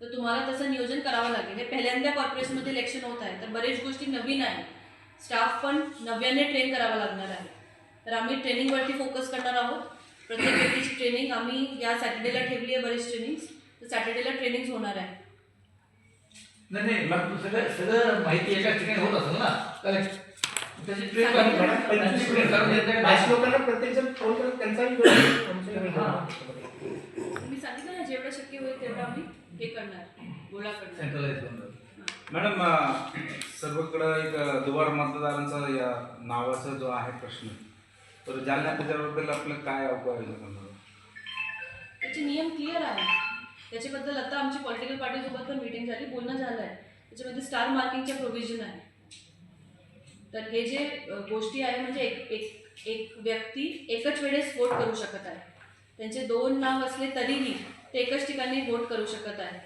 तर तुम्हाला तसं नियोजन करावं लागेल. हे पहिल्यांदा कॉर्पोरेशनमध्ये इलेक्शन होत आहे. तर बरेच गोष्टी नवीन आहे स्टाफ पण नव्याने ट्रेन करावा लागणार आहे. तर आम्ही ट्रेनिंगवरती फोकस करणार आहोत. प्रत्येक व्यक्तीची ट्रेनिंग आम्ही या सॅटर्डेला ठेवली आहे बरीच ट्रेनिंग्स तर सॅटर्डेला ट्रेनिंग्स होणार आहे. नाही नाही मग सगळं सगळं माहिती एकाच ठिकाणी होत असेल ना? करेक्ट त्याची ट्रेन. करून? लोकांना प्रत्येक जण फोन करत त्यांचाही हा. मी सांगितलं ना जेवढं शक्य होईल तेवढं आम्ही हे करणार गोळा. मॅडम अ, सर्वकडं एक अ, दुबार मतदारांचा या नावाचा जो आहे प्रश्न तर जालना त्याच्याबद्दल आपलं काय अवकाश त्याचे नियम क्लिअर आहे त्याच्याबद्दल आता आमची पॉलिटिकल पार्टीसोबत पण मीटिंग झाली बोलणं झालं आहे त्याच्यामध्ये स्टार मार्किंगच्या प्रोव्हिजन आहे. तर हे जे अ, गोष्टी आहे म्हणजे एक एक एक व्यक्ती एकच वेळेस वोट करू शकत आहे. त्यांचे दोन नाव असले तरीही ते एकच ठिकाणी वोट करू शकत आहे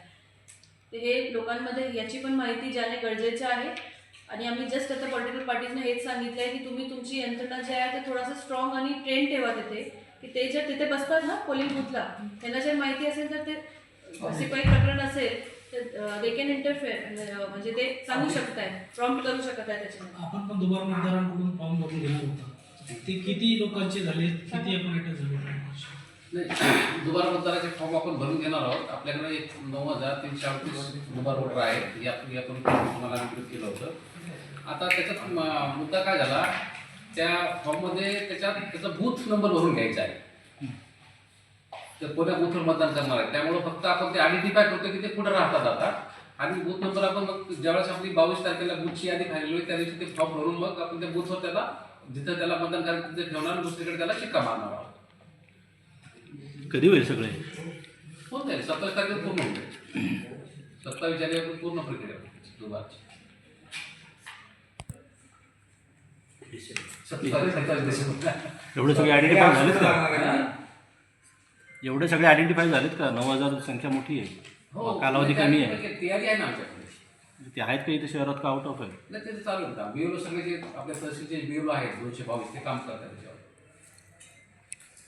तर हे लोकांमध्ये याची पण माहिती जाणे गरजेचं आहे. आणि आम्ही जस्ट आता पॉलिटिकल पार्टीजने हेच सांगितलं आहे की तुम्ही तुमची यंत्रणा जे आहे ते थोडासा स्ट्रॉंग आणि ट्रेन ठेवा तिथे. की ते जर तिथे बसतात ना पोलिंग बूथला त्यांना जर माहिती असेल तर ते काही प्रकरण असेल तर दे कॅन इंटरफेअर म्हणजे ते सांगू शकत आहेत प्रॉम्प्ट करू शकत आहे त्याच्यामध्ये. आपण पण दुबार मतदारांकडून फॉर्म भरून घेणार होता. ते किती लोकांचे झाले किती आपण झाले नाही दुबार मतदाराचे फॉर्म आपण भरून घेणार आहोत. आपल्याकडे एक नऊ हजार तीनशे अडतीस दुबार वोटर आहेत. या यातून तुम्हाला वितरित केलं होतं. आता त्याच्यात मुद्दा काय झाला? त्या फॉर्ममध्ये त्याच्यात त्याचा बूथ नंबर भरून घ्यायचा आहे. तर कोण्या बूथवर मतदान करणार आहे. त्यामुळे फक्त आपण ते आयडेंटिफाय करतो की ते कुठं राहतात आता. आणि बूथ नंबर आपण मग ज्यावेळेस आपली बावीस तारखेला बूथची यादी फायनल होईल त्या दिवशी ते फॉर्म भरून मग आपण त्या बूथवर त्याला जिथं त्याला मतदान करायचं तिथे ठेवणार दुसरीकडे त्याला शिक्का मारणार आहोत. कधी होईल सगळे? होऊन जाईल. सत्तावीस तारखेला पूर्ण होऊन जाईल. सत्तावीस जानेवारी पूर्ण प्रक्रिया दुबारची. सत्तावीस सत्तावीस डिसेंबर एवढे सगळे आयडेंटिफाय झालेत का? एवढे सगळे आयडेंटिफाय झालेत का? नऊ हजार संख्या मोठी आहे. हो कालावधी कमी आहे. म्हणजे तयारी आहे ना आमच्याकडे. ते आहेत का इथे शहरात का आउट ऑफ आहे? नाही ते चालू आहे का बीओलो सगळे जे आपल्या तहसीलचे बीओलो आहेत दोनशे बावीस ते काम करतात त्याच्यावर.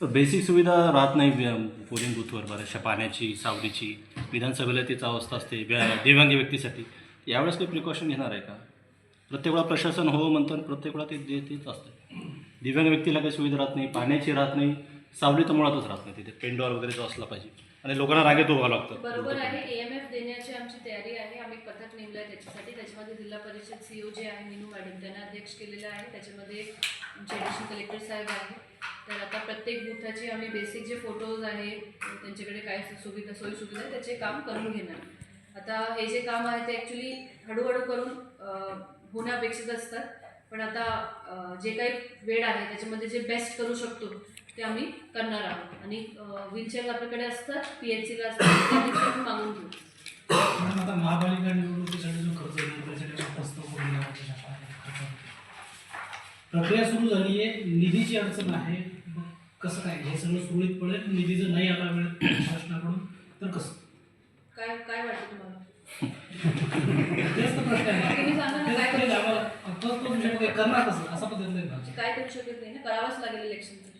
बेसिक सुविधा राहत नाही पोलिंग बूथवर बऱ्याचशा पाण्याची सावलीची. विधानसभेला तीच अवस्था असते दिव्यांग व्यक्तीसाठी. यावेळेस काही प्रिकॉशन घेणार आहे का? प्रत्येक वेळा प्रशासन हो म्हणतं प्रत्येक वेळा ते देतच तेच असतं. दिव्यांग व्यक्तीला काही सुविधा राहत नाही पाण्याची राहत नाही सावली तर मुळातच राहत नाही तिथे पेंडॉर वगैरे जो असला पाहिजे. आणि लोकांना रागेत उभा लागतं. बरोबर आहे. एम एफ देण्याची आमची तयारी आहे. आम्ही पथक नेमलं आहे त्याच्यासाठी. त्याच्यामध्ये जिल्हा परिषद सीओ जे आहे मीनू मॅडम त्यांना अध्यक्ष केलेला आहे. त्याच्यामध्ये आमचे ॲडिशनल कलेक्टर साहेब आहे. तर आता प्रत्येक बुथाचे आम्ही बेसिक जे फोटोज आहे त्यांच्याकडे काय सुविधा सोयी सुविधा त्याचे काम करून घेणार. आता हे जे काम आहे ते ॲक्च्युली हळूहळू करून अं, होणं अपेक्षित असतात. पण आता जे काही वेळ आहे त्याच्यामध्ये जे बेस्ट करू शकतो ते आम्ही करणार आहोत. आणि व्हीलचेअर आपल्याकडे असतात पी एच सीला असतात ते आम्ही करून मागून घेऊ. आता महापालिका निवडणुकीसाठी जो खर्च येईल त्याच्याकडे प्रस्ताव करून. प्रक्रिया सुरू झाली आहे निधीची अडचण आहे. कसं काय? हे सगळं सुरळीत पडेल? निधी जर नाही आला वेळेत शासनाकडून तर कसं? काय काय वाटतं तुम्हाला? तेच तर प्रश्न आहे. तुम्ही सांगा ना, तेच- काय करू करणार कसं? असा पद्धतीने नाही काय करू शकत नाही ना? करावंच लागेल इलेक्शन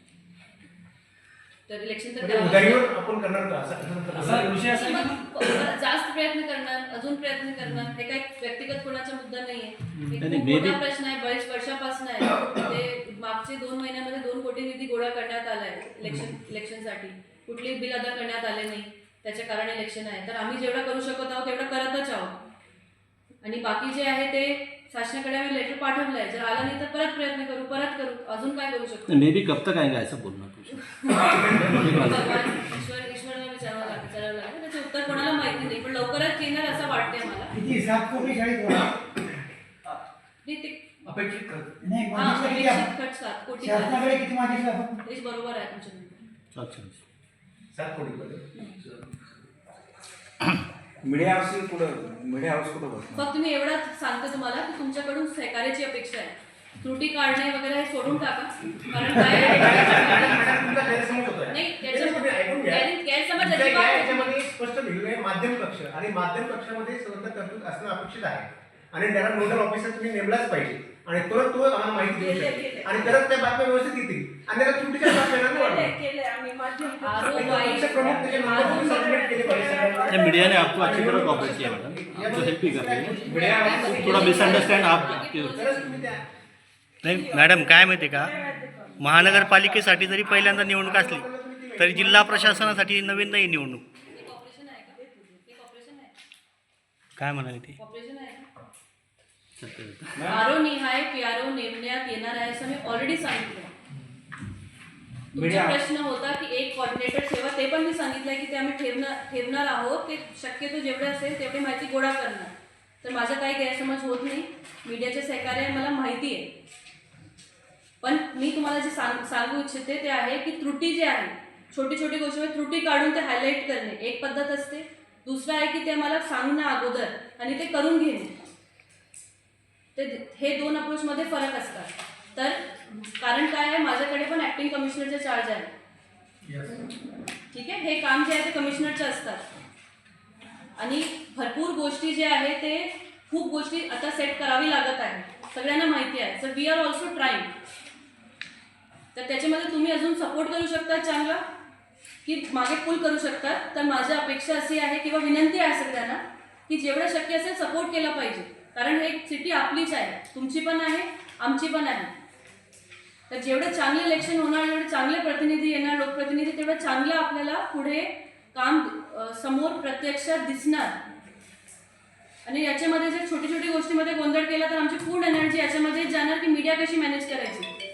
तर इलेक्शन तर म्हणजे करावंच. आपण करणार का? असं असा विषय असा आहे की जास्त प्रयत्न करणार अजून प्रयत्न करणार. हे काही व्यक्तिगत कोणाचा मुद्दा नाहीये. हे नाही, खूप maybe- मोठा प्रश्न आहे बरेच वर्षापासून आहे. ते मागचे दोन महिन्यामध्ये दोन कोटी निधी गोळा करण्यात आलाय इलेक्शन इलेक्शनसाठी कुठलेही बिल अदा करण्यात आले नाही. त्याच्या कारण इलेक्शन आहे. तर आम्ही जेवढं करू शकत आहोत तेवढं करतच आहोत. आणि बाकी जे आहे ते शासनाकडे आम्ही लेटर पाठवलं आहे जर आलं नाही तर परत प्रयत्न करू परत करू. अजून काय करू शकतो? मे बी कब तक आएगा ऐसा बोलना कुछ भगवान ईश्वर ईश्वराला विचारावं लागेल विचारावं लागेल. त्याचं उत्तर कोणाला माहिती नाही पण लवकरच येणार असं वाटतंय मला. किती? सात कोटी नाही अपेक्षित हा मागितलं किती अपेक्षित आपण? खर्च सात कोटी झाला. शासनाकडे किती मागितलं आपण? तेच बरोबर आहे तुमच्या म्हणणं. अच्छा सात कोटी पर्यंत मीडिया हाऊस कुठं मीडिया हाऊस कुठं बसणार. फक्त मी एवढंच सांगते तुम्हाला की तुमच्याकडून सहकार्याची अपेक्षा आहे. त्रुटी काढणे वगैरे हे सोडून टाका. कारण काय. नाही त्याच्यामध्ये गैरसमज अजिबात. याच्यामध्ये स्पष्ट लिहिलेलं आहे माध्यम कक्ष. आणि माध्यम कक्षामध्ये स्वतंत्र तरतूद असणं अपेक्षित आहे. आणि त्याला नोडल ऑफिसर तुम्ही नेमलाच पाहिजे. आणि परत तो आम्हाला माहिती देऊ शकेल केले. आणि परत त्या बातम्या व्यवस्थित येतील. आणि त्याला चुकीच्या बातम्या. नहीं मीडिया ने आपको अच्छी तरह कॉपरेट किया मैडम आप तो हेल्प भी कर रही है. थोड़ा मिसअंडरस्टँड आप तरच नाही मॅडम काय माहिती का? महानगरपालिकेसाठी जरी पहिल्यांदा निवडणूक असली तरी जिल्हा प्रशासनासाठी नवीन नाही निवडणूक काय म्हणाले ते? आरो निहाय पीआरओ नेमण्यात येणार आहे असं मी ऑलरेडी सांगितलं. तुमचा प्रश्न होता की एक कॉर्डिनेटर ठेवा ते पण मी सांगितलंय की ते आम्ही ठेवणार ठेवणार आहोत. ते शक्यतो जेवढे असेल तेवढी माहिती गोळा करणार. तर माझा काही गैरसमज होत नाही. मीडियाचे सहकार्य मला माहिती आहे. पण मी तुम्हाला जे सांग सांगू इच्छिते ते आहे की त्रुटी जे आहे छोटी छोटी गोष्टीमध्ये त्रुटी काढून ते हायलाईट करणे एक पद्धत असते. दुसरं आहे की ते मला सांगणं अगोदर आणि ते करून घेणे. ते हे दोन अप्रोचमध्ये फरक असतात. तर कारण काय आहे? माझ्याकडे पण ॲक्टिंग कमिशनरचे चार्ज आहे ठीक आहे? हे काम जे आहे ते कमिशनरचे असतात. आणि भरपूर गोष्टी जे आहे ते खूप गोष्टी आता सेट करावी लागत आहे सगळ्यांना माहिती आहे. Sir we are also trying तर त्याच्यामध्ये तुम्ही अजून सपोर्ट करू शकता चांगला. की मागे पुल करू शकतात तर माझी अपेक्षा अशी आहे किंवा विनंती आहे सगळ्यांना की जेवढं शक्य असेल सपोर्ट केला पाहिजे. कारण हे सिटी आपलीच आहे. तुमची पण आहे आमची पण आहे. तर जेवढे चांगले इलेक्शन होणार जेवढे चांगले प्रतिनिधी येणार लोकप्रतिनिधी तेवढं चांगलं आपल्याला पुढे काम समोर प्रत्यक्षात दिसणार. आणि याच्यामध्ये जर छोटी छोटी गोष्टीमध्ये गोंधळ केला तर आमची पूर्ण एनर्जी याच्यामध्ये जाणार की मीडिया कशी मॅनेज करायची?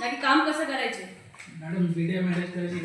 ना की काम कसं करायचे? मॅडम मीडिया मॅनेज करायची.